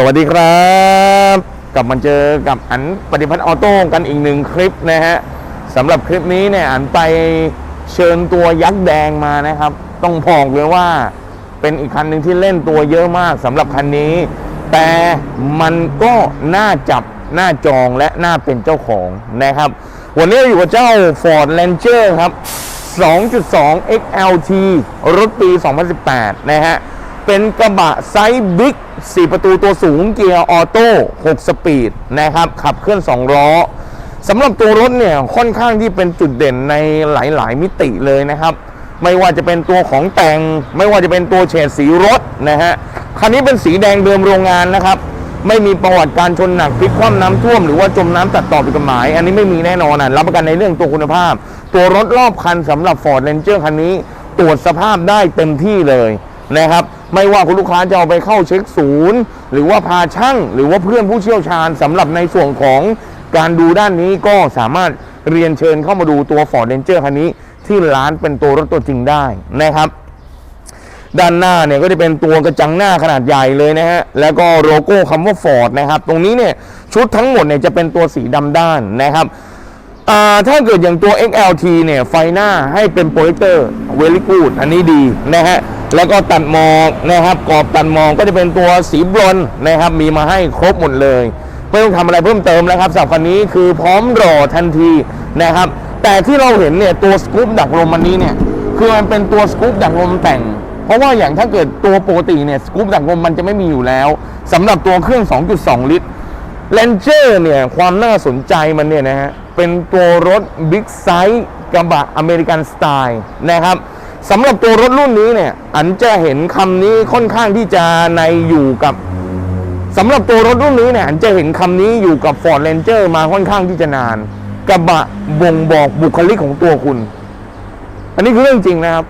สวัสดีครับ กลับมาเจอกับอันปฏิพัฒน์ออโต้กันอีกหนึ่งคลิปนะฮะสำหรับคลิปนี้เนี่ยอันไปเชิญตัวยักษ์แดงมานะครับ ต้องบอกเลยว่าเป็นอีกคันหนึ่งที่เล่นตัวเยอะมากสำหรับคันนี้ แต่มันก็น่าจับน่าจองและน่าเป็นเจ้าของนะครับ วันนี้อยู่กับเจ้า Ford Ranger ครับ 2.2 XLT รถปี 2018 นะฮะ เป็นกระบะไซส์บิ๊ก4 ประตูตัวสูงเกียร์ออโต้ 6 สปีดนะครับ ขับเคลื่อน 2 ล้อสำหรับตัวรถเนี่ยค่อนข้างที่เป็นจุดเด่นในหลาย ๆ มิติเลยนะครับ ไม่ว่าจะเป็นตัวของแต่ง ไม่ว่าจะเป็นตัวเฉดสีรถนะฮะคันนี้เป็นสีแดงเดิมโรงงานนะครับ ไม่มีประวัติการชนหนักพลิกคว่ำน้ำท่วมหรือว่าจมน้ำตัดต่อผิดกฎหมาย อันนี้ไม่มีแน่นอนนะรับประกันในเรื่องตัวคุณภาพ ตัวรถรอบคันสำหรับ Ford Ranger คันนี้ตรวจสภาพได้เต็มที่เลย นะครับ ไม่ว่าคุณลูกค้าจะเอาไปเข้าเช็คศูนย์ หรือว่าพาช่าง หรือว่าเพื่อนผู้เชี่ยวชาญสำหรับในส่วนของการดูด้านนี้ก็สามารถเรียนเชิญเข้ามาดูตัว Ford Ranger คันนี้ที่ร้านเป็นตัวรถตัวจริงได้นะครับด้านหน้าเนี่ยก็จะเป็นตัวกระจังหน้าขนาดใหญ่เลยนะฮะ แล้วก็โลโก้คำว่า Ford นะครับ ตรงนี้เนี่ยชุดทั้งหมดเนี่ยจะเป็นตัวสีดำด้านนะครับ ถ้าเกิดอย่างตัว XLT เนี่ยไฟหน้าให้เป็นโปรเจคเตอร์เวลิกูดอันนี้ดีนะฮะ แล้วก็ตัดหมอกนะครับกรอบตัดหมอกก็จะเป็นตัวสีบรอนนะครับ มีมาให้ครบหมดเลยไม่ต้องทำอะไรเพิ่มเติมแล้วครับสำหรับคันนี้คือพร้อมรอทันทีนะครับ แต่ที่เราเห็นเนี่ยตัวสกู๊ปดักลมอันนี้เนี่ยคือมันเป็นตัวสกู๊ปดักลมแต่ง เพราะว่าอย่างถ้าเกิดตัวปกติเนี่ยสกู๊ปดักลมมันจะไม่มีอยู่แล้วสำหรับตัวเครื่อง 2.2 ลิตร r a n g e r เนี่ยความน่าสนใจมันเนี่ยนะฮะเป็นตัวรถบิ๊กไซส์กระบะอเมริกันสไตล์นะครับ สำหรับตัวรถรุ่นนี้เนี่ย อันจะเห็นคำนี้ค่อนข้างที่จะในอยู่กับสำหรับตัวรถรุ่นนี้เนี่ยอันจะเห็นคำนี้อยู่กับ Ford Ranger มาค่อนข้างที่จะนาน กระบะบ่งบอกบุคลิกของตัวคุณ อันนี้คือเรื่องจริงนะครับ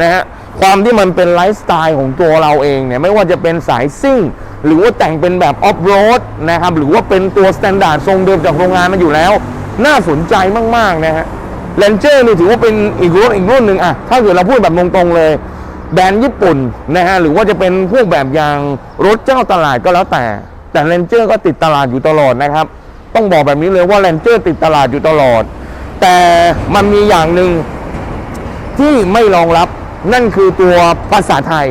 นะฮะความที่มันเป็นไลฟ์สไตล์ของตัวเราเองเนี่ยไม่ว่าจะเป็นสายซิ่ง หรือว่าแต่งเป็นแบบออฟโรดนะครับหรือว่าเป็นตัวสแตนดาร์ดทรงเดิมจากโรงงานมันอยู่แล้ว น่าสนใจมาก ๆ นะฮะ เลนเจอร์นี่ถือว่าเป็นอีกรุ่นอีกรุ่นหนึ่งอะถ้าเกิดเราพูดแบบตรงๆเลย แบรนด์ญี่ปุ่นนะฮะหรือว่าจะเป็นพวกแบบอย่างรถเจ้าตลาดก็แล้วแต่ แต่เลนเจอร์ก็ติดตลาดอยู่ตลอดนะครับ ต้องบอกแบบนี้เลยว่าเลนเจอร์ติดตลาดอยู่ตลอด แต่มันมีอย่างหนึ่งที่ไม่รองรับนั่นคือตัวภาษาไทย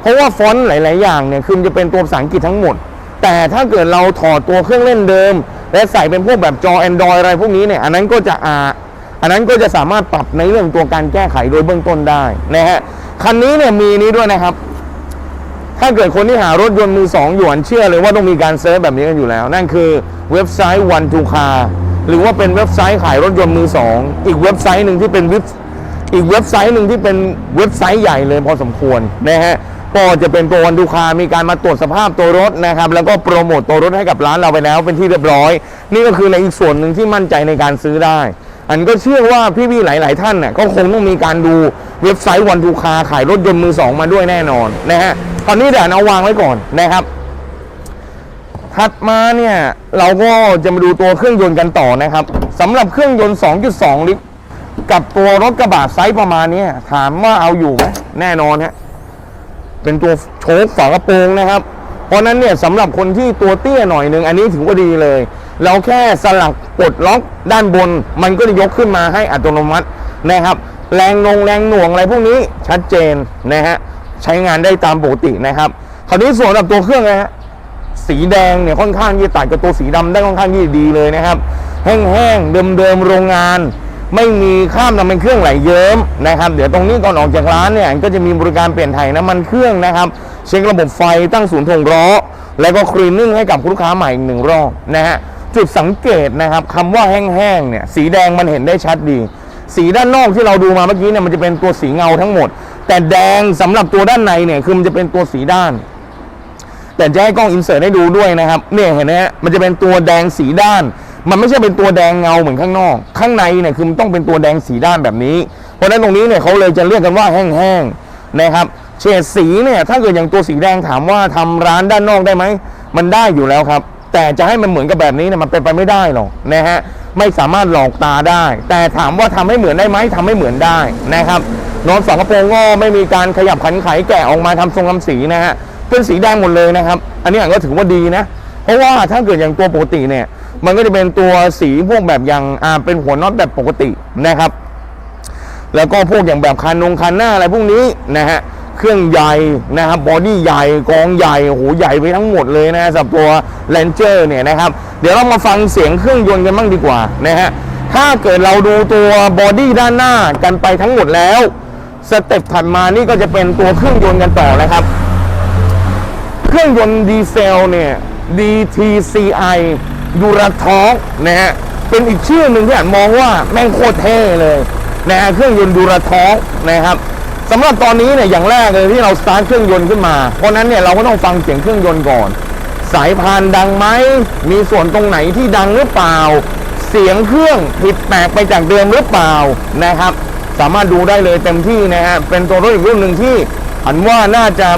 เพราะว่าฟอนต์หลาย ๆ อย่างเนี่ยคือจะเป็นตัวภาษาอังกฤษทั้งหมด แต่ถ้าเกิดเราถอดตัวเครื่องเล่นเดิม และใส่เป็นพวกแบบจอ Android อะไรพวกนี้เนี่ยอันนั้นก็จะอา อันนั้นก็จะสามารถปรับในเรื่องตัวการแก้ไขโดยเบื้องต้นได้นะฮะคันนี้เนี่ยมีนี้ด้วยนะครับ ถ้าเกิดคนที่หารถยนต์มือสองอยู่อันเชื่อเลยว่าต้องมีการเซิร์ชแบบนี้กันอยู่แล้ว นั่นคือเว็บไซต์ One to Car หรือว่าเป็นเว็บไซต์ขายรถยนต์มือสองอีกเว็บไซต์หนึ่งที่เป็นเว็บอีกเว็บไซต์หนึ่งที่เป็นเว็บไซต์ใหญ่เลยพอสมควรนะฮะก็จะเป็นตัววันดูคา มีการมาตรวจสภาพตัวรถนะครับ แล้วก็โปรโมตตัวรถให้กับร้านเราไปแล้ว เป็นที่เรียบร้อย นี่ก็คือในอีกส่วนหนึ่งที่มั่นใจในการซื้อได้ อันก็เชื่อว่าพี่ๆหลาย ๆ ท่านน่ะก็คงต้องมีการดูเว็บไซต์วันดูคาขายรถยนต์มือสองมาด้วยแน่นอนนะฮะตอนนี้เดี๋ยวเอาวางไว้ก่อนนะครับถัดมาเนี่ยเราก็จะมาดูตัวเครื่องยนต์กันต่อนะครับสำหรับเครื่องยนต์ 2.2 ลิตร กับตัวรถกระบะไซส์ประมาณนี้ถามว่าเอาอยู่ไหมแน่นอนฮะเป็นตัวโชคฝากระโปรงนะครับ เพราะฉะนั้นเนี่ยสำหรับคนที่ตัวเตี้ยหน่อยนึงอันนี้ถือว่าดีเลย เราแค่สลักปลดล็อกด้านบน มันก็จะยกขึ้นมาให้อัตโนมัตินะครับ แรงนงแรงหน่วงอะไรพวกนี้ชัดเจนนะฮะใช้งานได้ตามปกตินะครับ คราวนี้ส่วนกับตัวเครื่องนะฮะสีแดงเนี่ยค่อนข้างที่จะตัดกับตัวสีดำได้ค่อนข้างที่ดีเลยนะครับ แห้งๆเดิมๆโรงงาน ไม่มีข้ามน้ำมันเครื่องไหลเยิ้มนะครับ เดี๋ยวตรงนี้ก่อนออกจากร้านเนี่ยก็จะมีบริการเปลี่ยนถ่ายน้ำมันเครื่องนะครับ เช็คระบบไฟตั้งศูนย์ถงล้อแล้วก็คลีนนิ่งให้กับลูกค้าใหม่อีกหนึ่งรอบนะฮะ จุดสังเกตนะครับคำว่าแห้งๆเนี่ยสีแดงมันเห็นได้ชัดดี สีด้านนอกที่เราดูมาเมื่อกี้เนี่ยมันจะเป็นตัวสีเงาทั้งหมด แต่แดงสำหรับตัวด้านในเนี่ยคือมันจะเป็นตัวสีด้าน แต่จะให้กล้องอินเสิร์ตให้ดูด้วยนะครับเนี่ยเห็นไหมฮะมันจะเป็นตัวแดงสีด้าน มันไม่ใช่เป็นตัวแดงเงาเหมือนข้างนอก ข้างในเนี่ยคือมันต้องเป็นตัวแดงสีด้านแบบนี้ เพราะฉะนั้นตรงนี้เนี่ยเขาเลยจะเรียกกันว่าแห้งๆนะครับเฉดสีเนี่ยถ้าเกิดอย่างตัวสีแดงถามว่าทำร้านด้านนอกได้ไหมมันได้อยู่แล้วครับ แต่จะให้มันเหมือนกับแบบนี้เนี่ยมันเป็นไปไม่ได้หรอกนะฮะไม่สามารถหลอกตาได้ แต่ถามว่าทำให้เหมือนได้ไหมทำให้เหมือนได้นะครับนอนสองกระโปรงก็ไม่มีการขยับขันไขแกะออกมาทำทรงทำสีนะฮะเป็นสีแดงหมดเลยนะครับ อันนี้ก็ถือว่าดีนะ เพราะว่าถ้าเกิดอย่างตัวปกติเนี่ย มันก็จะเป็นตัวสีพวกแบบอย่างอ่าเป็นหัวน็อตแบบปกตินะครับ แล้วก็พวกอย่างแบบคันนงคันหน้าอะไรพวกนี้นะฮะ เครื่องใหญ่นะครับบอดี้ใหญ่กองใหญ่โหใหญ่ไปทั้งหมดเลยนะสำหรับตัว Ranger เนี่ยนะครับเดี๋ยวเรามาฟังเสียงเครื่องยนต์กันบ้างดีกว่านะฮะถ้าเกิดเราดูตัวบอดี้ด้านหน้ากันไปทั้งหมดแล้วสเต็ปถัดมานี่ก็จะเป็นตัวเครื่องยนต์กันต่อนะครับ เครื่องยนต์ดีเซลเนี่ย DTCI ดูราทอกนะฮะเป็นอีกชื่อหนึ่งที่อาจมองว่าแม่งโคตรเท่เลยนะฮะเครื่องยนต์ดูราทอกนะครับ สำหรับตอนนี้เนี่ยอย่างแรกเลยที่เราสตาร์ทเครื่องยนต์ขึ้นมา เพราะนั้นเนี่ยเราก็ต้องฟังเสียงเครื่องยนต์ก่อน สายพานดังไหมมีส่วนตรงไหนที่ดังหรือเปล่า เสียงเครื่องผิดแปลกไปจากเดิมหรือเปล่านะครับ สามารถดูได้เลยเต็มที่นะฮะเป็นตัวรถอีกรุ่นหนึ่งที่อันว่าน่าจะ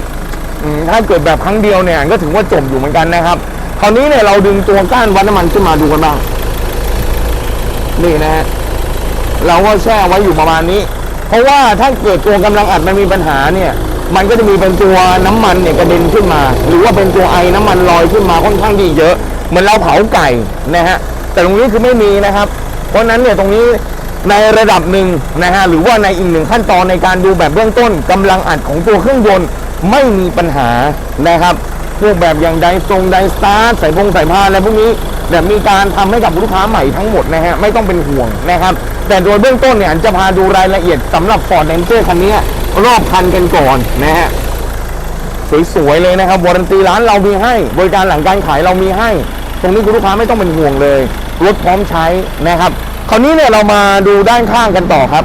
ถ้าเกิดแบบครั้งเดียวเนี่ยก็ถือว่าจบอยู่เหมือนกันนะครับคราวนี้เนี่ยเราดึงตัวก้านวัดน้ำมันขึ้นมาดูกันบ้างนี่นะฮะเราก็แช่ไว้อยู่ประมาณนี้ เพราะว่าถ้าเกิดตัวกำลังอัดมันมีปัญหาเนี่ย มันก็จะมีเป็นตัวน้ำมันเนี่ยกระเด็นขึ้นมา หรือว่าเป็นตัวไอน้ำมันลอยขึ้นมาค่อนข้างดีเยอะ เหมือนเราเผาไก่นะฮะ แต่ตรงนี้คือไม่มีนะครับ เพราะนั้นเนี่ยตรงนี้ในระดับหนึ่งนะฮะหรือว่าในอีกหนึ่งขั้นตอนในการดูแบบเบื้องต้นกำลังอัดของตัวเครื่องยนต์ไม่มีปัญหานะครับ พวกแบบอย่างไดทรงไดสตาร์ทสายพงสายพานอะไรพวกนี้แบบมีการทำให้กับลูกค้าใหม่ทั้งหมดนะฮะไม่ต้องเป็นห่วงนะครับ แต่โดยเบื้องต้นเนี่ยจะพาดูรายละเอียดสำหรับ Ford Ranger คันนี้รอบคันกันก่อนนะฮะสวยๆเลยนะครับวารันตีร้านเรามีให้ บริการหลังการขายเรามีให้ ตรงนี้คุณลูกค้าไม่ต้องเป็นห่วงเลยรถพร้อมใช้นะครับ คราวนี้เนี่ยเรามาดูด้านข้างกันต่อครับ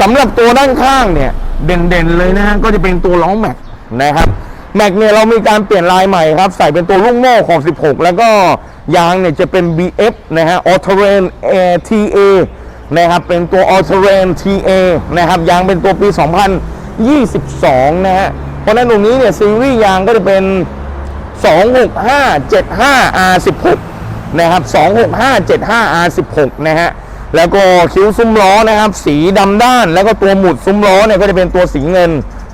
สำหรับตัวด้านข้างเนี่ย เด่นๆเลยนะฮะก็จะเป็นตัวล้อแม็กนะครับ แม็กเนี่ยเรามีการเปลี่ยนลายใหม่ครับ ใส่เป็นตัวลูกโม่ของ 16 แล้วก็ยางเนี่ยจะเป็น BF นะฮะ All Terrain ATA นะครับเป็นตัว All Terrain TA นะครับยางเป็นตัวปี 2022 นะฮะเพราะฉะนั้นตรงนี้เนี่ยซีรีส์ยางก็จะเป็น 26575 R16 นะครับ 26575 R16 นะฮะแล้วก็คิ้วซุ้มล้อนะครับ สีดำด้าน แล้วก็ตัวหมุดซุ้มล้อเนี่ยก็จะเป็นตัวสีเงิน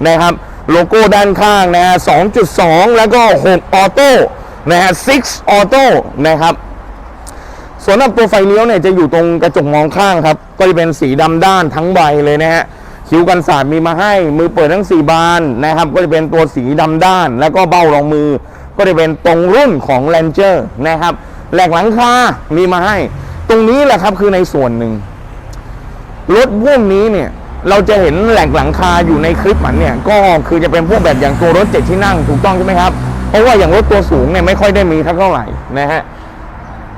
นะครับ โลโก้ด้านข้างนะฮะ 2.2 แล้วก็ 6 ออโต้นะฮะ 6 ออโต้นะครับ ส่วนสำหรับตัวไฟเลี้ยวเนี่ยจะอยู่ตรงกระจกมองข้างครับ ก็จะเป็นสีดำด้านทั้งใบเลยนะฮะ คิ้วกันสาดมีมาให้ มือเปิดทั้ง 4 บานนะครับ ก็จะเป็นตัวสีดำด้าน แล้วก็เบ้ารองมือ ก็จะเป็นตรงรุ่นของ Ranger นะครับ แหลกหลังคา มีมาให้ ตรงนี้แหละครับคือในส่วนหนึ่ง รถพวกนี้เนี่ย เราจะเห็นแหลกหลังคาอยู่ในคลิปมันเนี่ย ก็คือจะเป็นพวกแบบอย่างตัวรถเจ็ดที่นั่งถูกต้องใช่ไหมครับ เพราะว่าอย่างรถตัวสูงเนี่ยไม่ค่อยได้มีเท่าไหร่นะฮะ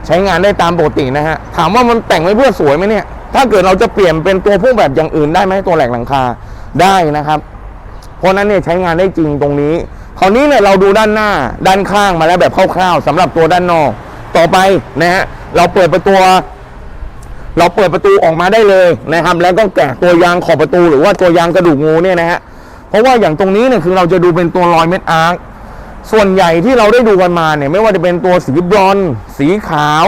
ใช้งานได้ตามปกตินะฮะถามว่ามันแต่งไว้เพื่อสวยไหมเนี่ย ถ้าเกิดเราจะเปลี่ยนเป็นตัวพวกแบบอย่างอื่นได้ไหมตัวแหลกหลังคาได้นะครับ เพราะนั้นเนี่ยใช้งานได้จริงตรงนี้คราวนี้เนี่ยเราดูด้านหน้าด้านข้างมาแล้วแบบคร่าวๆสำหรับตัวด้านนอก ต่อไปนะฮะเราเปิดประตู เราเปิดประตูออกมาได้เลยนะครับ แล้วก็แกะตัวยางขอบประตูหรือว่าตัวยางกระดูกงูเนี่ยนะฮะเพราะว่าอย่างตรงนี้เนี่ยคือเราจะดูเป็นตัวรอยเม็ดอาร์คส่วนใหญ่ที่เราได้ดูกันมาเนี่ยไม่ว่าจะเป็นตัวสีบรอนสีขาว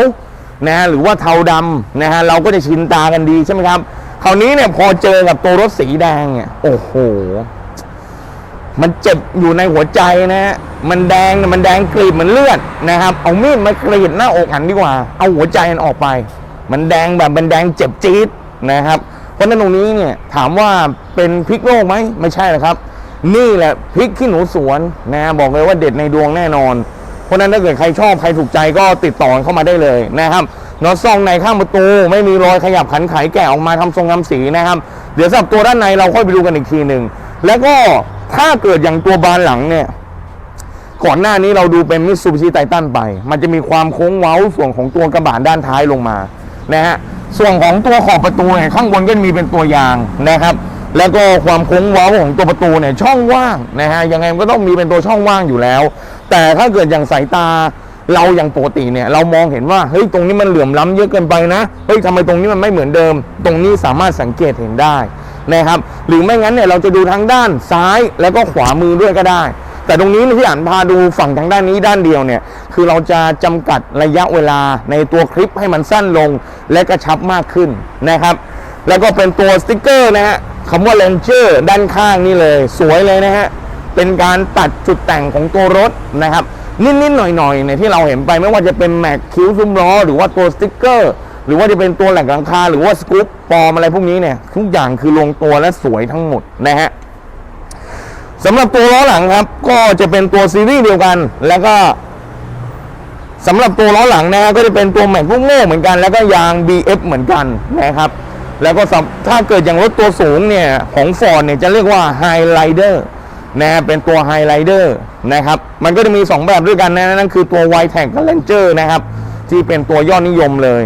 นะฮะหรือว่าเทาดำนะฮะเราก็จะชินตากันดีใช่ไหมครับคราวนี้เนี่ยพอเจอกับตัวรถสีแดงเนี่ยโอ้โห มันเจ็บอยู่ในหัวใจนะฮะมันแดงมันแดงกรีดเหมือนเลือดนะครับ เอามีดมากรีดหน้าอกหันดีกว่า เอาหัวใจมันออกไป มันแดงแบบมันแดงเจ็บจี๊ดนะครับ เพราะนั้นตรงนี้เนี่ยถามว่าเป็นพริกโลกไหมไม่ใช่นะครับ นี่แหละพริกขี้หนูสวนนะบอกเลยว่าเด็ดในดวงแน่นอน เพราะนั้นถ้าเกิดใครชอบใครถูกใจก็ติดต่อเข้ามาได้เลยนะครับน็อตซองในข้างประตู ไม่มีรอยขยับขันไขแกะออกมาทำทรงทำสีนะครับ เดี๋ยวสับตัวด้านในเราค่อยไปดูกันอีกทีหนึ่งแล้วก็ถ้าเกิดอย่างตัวบานหลังเนี่ยก่อนหน้านี้เราดูเป็นมิตซูบิชิไททันไป มันจะมีความโค้งเว้าส่วนของตัวกระบะด้านท้ายลงมา นะฮะส่วนของตัวขอบประตูเนี่ยข้างบนก็มีเป็นตัวยางนะครับ แล้วก็ความโค้งเว้าของตัวประตูเนี่ยช่องว่างนะฮะยังไงมันก็ต้องมีเป็นตัวช่องว่างอยู่แล้ว แต่ถ้าเกิดอย่างสายตาเราอย่างปกติเนี่ยเรามองเห็นว่าเฮ้ยตรงนี้มันเหลื่อมล้ำเยอะเกินไปนะเฮ้ยทำไมตรงนี้มันไม่เหมือนเดิม ตรงนี้สามารถสังเกตเห็นได้นะครับ หรือไม่งั้นเนี่ยเราจะดูทั้งด้านซ้ายแล้วก็ขวามือด้วยก็ได้ แต่ตรงนี้ที่อ่านพาดูฝั่งทางด้านนี้ด้านเดียวเนี่ย คือเราจะจำกัดระยะเวลาในตัวคลิปให้มันสั้นลงและกระชับมากขึ้นนะครับ แล้วก็เป็นตัวสติกเกอร์นะฮะคำว่า Ranger ด้านข้างนี่เลย สวยเลยนะฮะเป็นการตัดจุดแต่งของตัวรถนะครับ นิดๆหน่อยๆเนี่ยที่เราเห็นไปไม่ว่าจะเป็นแม็กคิ้วซุ้มล้อหรือว่าตัวสติ๊กเกอร์หรือว่าจะเป็นตัวแหลกหลังคาหรือว่าสกู๊ปปอมอะไรพวกนี้เนี่ยทุกอย่างคือลงตัวและสวยทั้งหมดนะฮะ สำหรับตัวล้อหลังครับ ก็จะเป็นตัวซีรีส์เดียวกัน แล้วก็สำหรับตัวล้อหลังนะฮะก็จะเป็นตัวแม็กลูกโม่เหมือนกัน แล้วก็ยาง BF เหมือนกันนะครับ แล้วก็ถ้าเกิดอย่างรถตัวสูงเนี่ยของ Ford เนี่ยจะเรียกว่า Highlander นะฮะเป็นตัว Highlander นะครับ มันก็จะมี 2 แบบด้วยกันนะนั่นคือตัว y t a g กับ Ranger นะครับ ที่เป็นตัวยอดนิยมเลย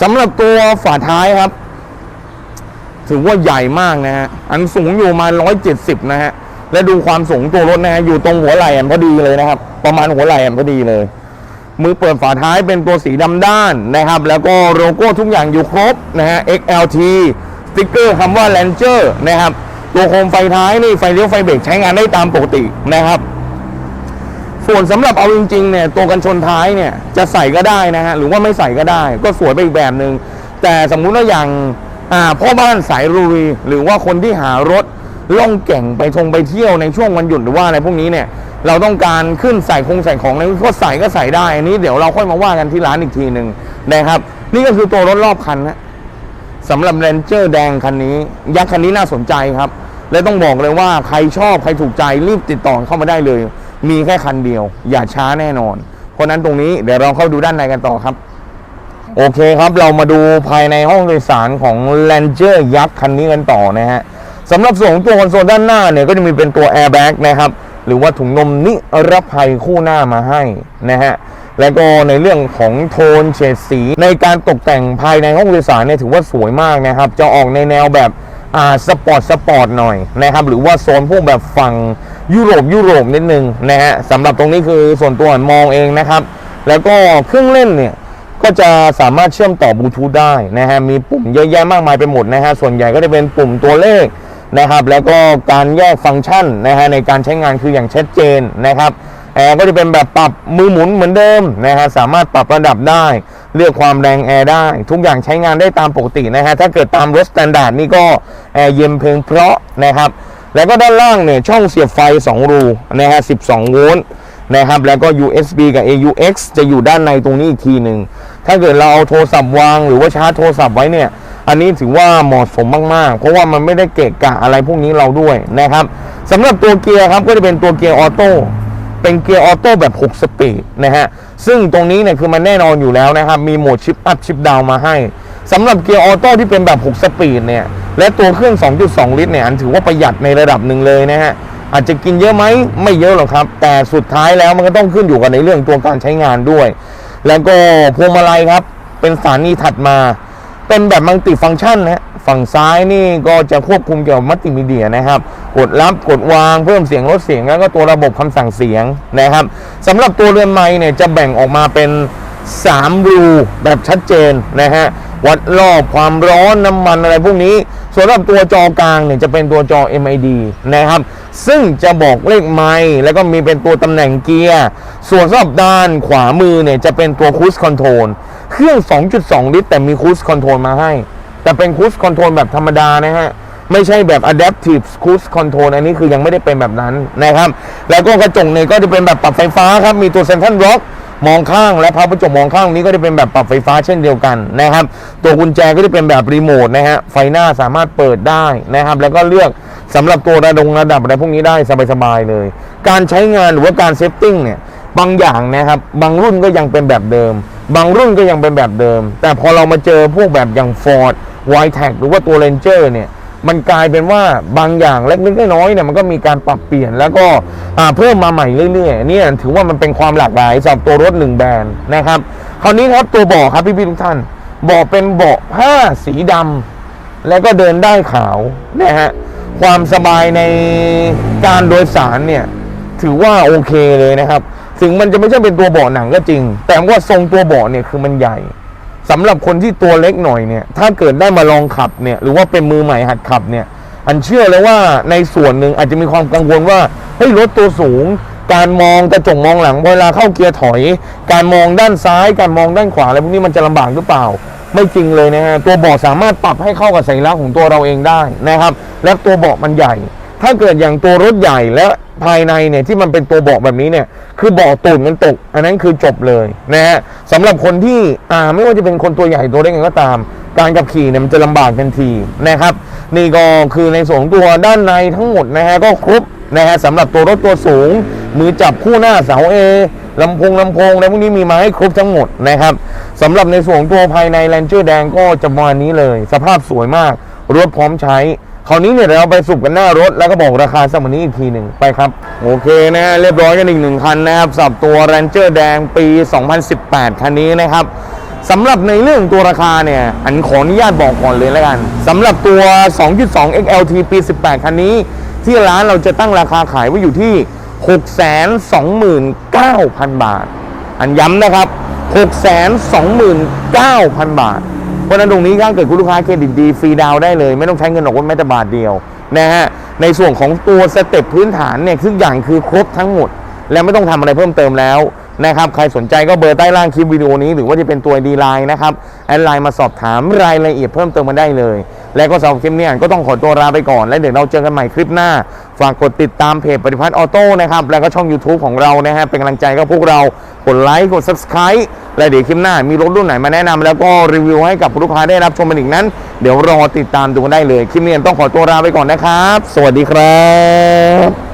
สำหรับตัวฝาท้ายครับ ถือว่าใหญ่มากนะฮะอันสูงอยู่มา 170 นะฮะ และดูความสูงตัวรถนะฮะอยู่ตรงหัวไหล่อันพอดีเลยนะครับ ประมาณหัวไหล่อันพอดีเลย มือเปิดฝาท้ายเป็นตัวสีดำด้านนะครับ แล้วก็โลโก้ทุกอย่างอยู่ครบนะฮะ XLT สติ๊กเกอร์คำว่า Ranger นะครับ ตัวโคมไฟท้ายนี่ไฟเลี้ยวไฟเบรกใช้งานได้ตามปกตินะครับ ส่วนสำหรับเอาจริงๆเนี่ยตัวกันชนท้ายเนี่ยจะใส่ก็ได้นะฮะหรือว่าไม่ใส่ก็ได้ ก็สวยไปอีกแบบหนึ่งแต่สมมุติว่าอย่างอ่าพ่อบ้านสายรุยหรือว่าคนที่หารถ ล่องแก่งไปทงไปเที่ยวในช่วงวันหยุดหรือว่าอะไรพวกนี้เนี่ย เราต้องการขึ้นใส่คงใส่ของในก็ใส่ก็ใส่ได้อันนี้เดี๋ยวเราค่อยมาว่ากันที่ร้านอีกทีหนึ่งนะครับ นี่ก็คือตัวรถรอบคันนะสำหรับเรนเจอร์แดงคันนี้ ยักษ์คันนี้น่าสนใจครับ และต้องบอกเลยว่าใครชอบใครถูกใจรีบติดต่อเข้ามาได้เลย มีแค่คันเดียว อย่าช้าแน่นอน เพราะนั้นตรงนี้เดี๋ยวเราเข้าดูด้านในกันต่อครับโอเคครับ เรามาดูภายในห้องโดยสารของ Ranger ยักษ์คันนี้กันต่อนะฮะ สำหรับส่วนของตัวคอนโซลด้านหน้าเนี่ยก็จะมีเป็นตัว Airbag นะครับหรือว่าถุงนมนิรภัยคู่หน้ามาให้นะฮะแล้วก็ในเรื่องของโทนเฉดสีในการตกแต่งภายในห้องโดยสารเนี่ยถือว่าสวยมากนะครับ จะออกในแนวแบบอ่าสปอร์ตสปอร์ตหน่อยนะครับหรือว่าโซนพวกแบบฝั่งยุโรปยุโรปนิดนึงนะฮะสำหรับตรงนี้คือส่วนตัวมองเองนะครับ แล้วก็เครื่องเล่นเนี่ยก็จะสามารถเชื่อมต่อบลูทูธได้นะฮะมีปุ่มเยอะแยะมากมายไปหมดนะฮะส่วนใหญ่ก็จะเป็นปุ่มตัวเลข นะครับ แล้วก็การแยกฟังก์ชันนะฮะในการใช้งานคืออย่างชัดเจนนะครับแอร์ก็จะเป็นแบบปรับมือหมุนเหมือนเดิมนะฮะสามารถปรับระดับได้ เลือกความแรงแอร์ได้ ทุกอย่างใช้งานได้ตามปกตินะฮะถ้าเกิดตามรถสแตนดาร์ดนี่ก็แอร์เย็นเพลงเพราะนะครับ แล้วก็ด้านล่างเนี่ยช่องเสียบไฟ 2 รูนะฮะ12 โวลต์นะครับแล้วก็ USB กับ AUX จะอยู่ด้านในตรงนี้อีกทีหนึ่งถ้าเกิดเราเอาโทรศัพท์วางหรือว่าชาร์จโทรศัพท์ไว้เนี่ย อันนี้ถือว่าเหมาะสมมากๆ เพราะว่ามันไม่ได้เกะกะอะไรพวกนี้เราด้วยนะครับสำหรับตัวเกียร์ครับก็จะเป็นตัวเกียร์ออโต้เป็นเกียร์ออโต้แบบ 6 สปีดนะฮะซึ่งตรงนี้เนี่ยคือมันแน่นอนอยู่แล้วนะครับ มีโหมดชิปอัพชิปดาวมาให้สำหรับเกียร์ออโต้ที่เป็นแบบ 6 สปีดเนี่ยและตัวเครื่อง 2.2 ลิตรเนี่ยอันถือว่าประหยัดในระดับหนึ่งเลยนะฮะอาจจะกินเยอะไหมไม่เยอะหรอกครับ แต่สุดท้ายแล้วมันก็ต้องขึ้นอยู่กับในเรื่องตัวการใช้งานด้วย แล้วก็พวงมาลัยครับเป็นสถานีถัดมา เป็นแบบมัลติฟังก์ชันนะฮะฝั่งซ้ายนี่ก็จะควบคุมเกี่ยวกับมัลติมีเดียนะครับ กดรับกดวางเพิ่มเสียงลดเสียงแล้วก็ตัวระบบคำสั่งเสียงนะครับสำหรับตัวเรือนไม้เนี่ยจะแบ่งออกมาเป็น3รูแบบชัดเจนนะฮะวัดรอบความร้อนน้ำมันอะไรพวกนี้ ส่วนสำหรับตัวจอกลางเนี่ยจะเป็นตัวจอ MID นะครับ ซึ่งจะบอกเลขไมล์แล้วก็มีเป็นตัวตำแหน่งเกียร์ ส่วนสำหรับด้านขวามือเนี่ยจะเป็นตัวคูสคอนโทรล เครื่อง 2.2 ลิตร แต่มีคูสคอนโทรลมาให้ แต่เป็นคูสคอนโทรลแบบธรรมดานะฮะ ไม่ใช่แบบ adaptive cruise control อันนี้คือยังไม่ได้เป็นแบบนั้นนะครับ แล้วก็กระจกเนี่ยก็จะเป็นแบบปรับไฟฟ้าครับ มีตัว Central Lock มองข้างและพับกระจกมองข้างนี้ก็จะเป็นแบบปรับไฟฟ้าเช่นเดียวกันนะครับ ตัวกุญแจก็จะเป็นแบบรีโมทนะฮะไฟหน้าสามารถเปิดได้นะครับ แล้วก็เลือกสำหรับตัวระดงระดับอะไรพวกนี้ได้สบายๆเลย การใช้งานหรือว่าการเซฟติ้งเนี่ยบางอย่างนะครับ บางรุ่นก็ยังเป็นแบบเดิม บางรุ่นก็ยังเป็นแบบเดิม แต่พอเรามาเจอพวกแบบอย่าง Ford y t a g หรือว่าตัว Ranger เนี่ยมันกลายเป็นว่าบางอย่างเล็กๆน้อยๆเนี่ยมันก็มีการปรับเปลี่ยนแล้วก็เพิ่มมาใหม่เรื่อยๆเนี่ยถือว่ามันเป็นความหลากหลายสำหรับตัวรถหนึ่งแบรนด์นะครับ คราวนี้ครับตัวเบาะครับพี่ๆทุกท่านเบาะเป็นเบาะผ้าสีดำแล้วก็เดินได้ขาวนะฮะความสบายในการโดยสารเนี่ยถือว่าโอเคเลยนะครับ ถึงมันจะไม่ใช่เป็นตัวเบาะหนังก็จริง แต่ว่าทรงตัวเบาะเนี่ยคือมันใหญ่สำหรับคนที่ตัวเล็กหน่อยเนี่ยถ้าเกิดได้มาลองขับเนี่ยหรือว่าเป็นมือใหม่หัดขับเนี่ยอันเชื่อเลยว่าในส่วนหนึ่งอาจจะมีความกังวลว่าเฮ้ยรถตัวสูง การมองกระจกมองหลังเวลาเข้าเกียร์ถอย การมองด้านซ้าย การมองด้านขวาอะไรพวกนี้มันจะลำบากหรือเปล่า ไม่จริงเลยนะฮะตัวเบาะสามารถปรับให้เข้ากับสัญลักษณ์ของตัวเราเองได้นะครับ และตัวเบาะมันใหญ่ ถ้าเกิดอย่างตัวรถใหญ่และภายในเนี่ยที่มันเป็นตัวเบอกแบบนี้เนี่ย คือบาะตูดมันตก อันนั้นคือจบเลยนะฮะสำหรับคนที่อ่าไม่ว่าจะเป็นคนตัวใหญ่ตัวเล็กก็ตาม การขับขี่เนี่ยมันจะลำบากทันทีนะครับนี่ก็คือในส่วนของตัวด้านในทั้งหมดนะฮะก็ครบนะฮะสำหรับตัวรถตัวสูง มือจับคู่หน้าเสาเอลำโพงลำโพงอะไรพวกนี้มีมาให้ครบทั้งหมดนะครับสำหรับในส่วนของตัวภายในแลนเจอร์แดงก็จะประมาณนี้เลย สภาพสวยมากรถพร้อมใช้ คราวนี้เนี่ยเดี๋ยวเราไปสุบกันหน้ารถแล้วก็บอกราคาสักวันนี้อีกทีหนึ่งไปครับ โอเคนะเรียบร้อยกันอีกหนึ่งคันนะครับสับตัว Ranger แดงปี 2018 คันนี้นะครับสำหรับในเรื่องตัวราคาเนี่ยอันขออนุญาตบอกก่อนเลยแล้วกันสำหรับตัว 2.2 XLT ปี 18 คันนี้ ที่ร้านเราจะตั้งราคาขายไว้อยู่ที่ 629,000 บาท อันย้ำนะครับ 629,000 บาท ราะนั้นตรงนี้ถ้าเกิดคุณลูกค้าเครดิตดีฟรีดาวได้เลย ไม่ต้องใช้เงินออกรถแม้แต่บาทเดียวนะฮะในส่วนของตัวสเต็ปพื้นฐานเนี่ยทุกอย่างคือครบทั้งหมด และไม่ต้องทำอะไรเพิ่มเติมแล้วนะครับใครสนใจก็เบอร์ใต้ล่างคลิปวิดีโอนี้ หรือว่าจะเป็นตัวดีไลน์นะครับแอดไลน์มาสอบถามรายละเอียดเพิ่มเติมมาได้เลย และก็สำหรับคลิปนี้ก็ต้องขอตัวลาไปก่อน และเดี๋ยวเราเจอกันใหม่คลิปหน้า ฝากกดติดตามเพจปฏิพัฒน์ออโต้นะครับ แล้วก็ช่อง YouTube ของเรานะฮะเป็นกำลังใจกับพวกเรากดไลค์กด Subscribe และเดี๋ยวคลิปหน้ามีรถรุ่นไหนมาแนะนำแล้วก็รีวิวให้กับลูกค้าได้รับชมกันอีกนั้น เดี๋ยวรอติดตามดูกันได้เลย คลิปนี้ต้องขอตัวลาไปก่อนนะครับ สวัสดีครับ